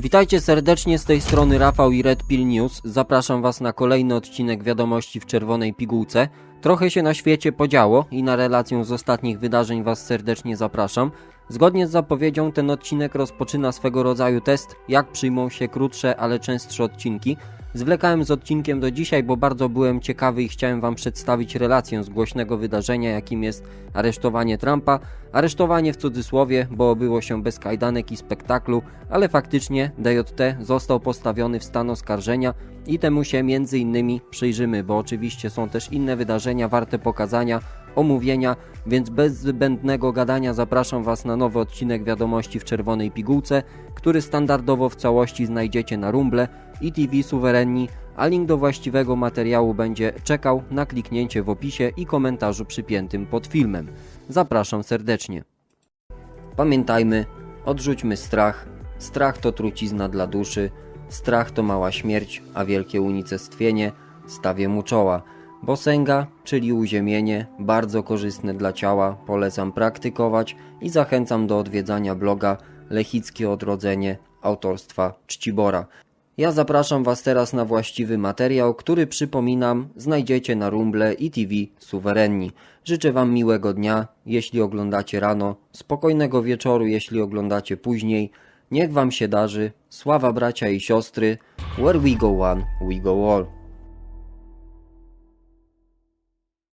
Witajcie serdecznie z tej strony Rafał i Red Pill News. Zapraszam Was na kolejny odcinek wiadomości w czerwonej pigułce. Trochę się na świecie podziało i na relację z ostatnich wydarzeń Was serdecznie zapraszam. Zgodnie z zapowiedzią ten odcinek rozpoczyna swego rodzaju test, jak przyjmą się krótsze, ale częstsze odcinki. Zwlekałem z odcinkiem do dzisiaj, bo bardzo byłem ciekawy i chciałem Wam przedstawić relację z głośnego wydarzenia, jakim jest aresztowanie Trumpa. Aresztowanie w cudzysłowie, bo obyło się bez kajdanek i spektaklu, ale faktycznie DJT został postawiony w stan oskarżenia i temu się między innymi przyjrzymy, bo oczywiście są też inne wydarzenia warte pokazania, omówienia, więc bez zbędnego gadania zapraszam Was na nowy odcinek wiadomości w czerwonej pigułce, który standardowo w całości znajdziecie na Rumble i TV Suwerenni, a link do właściwego materiału będzie czekał na kliknięcie w opisie i komentarzu przypiętym pod filmem. Zapraszam serdecznie. Pamiętajmy, odrzućmy strach. Strach to trucizna dla duszy, strach to mała śmierć, a wielkie unicestwienie stawię mu czoła. Bosenga, czyli uziemienie, bardzo korzystne dla ciała, polecam praktykować i zachęcam do odwiedzania bloga Lechickie Odrodzenie autorstwa Czcibora. Ja zapraszam Was teraz na właściwy materiał, który przypominam znajdziecie na Rumble i TV Suwerenni. Życzę Wam miłego dnia, jeśli oglądacie rano, spokojnego wieczoru, jeśli oglądacie później. Niech Wam się darzy, sława bracia i siostry, where we go one, we go all.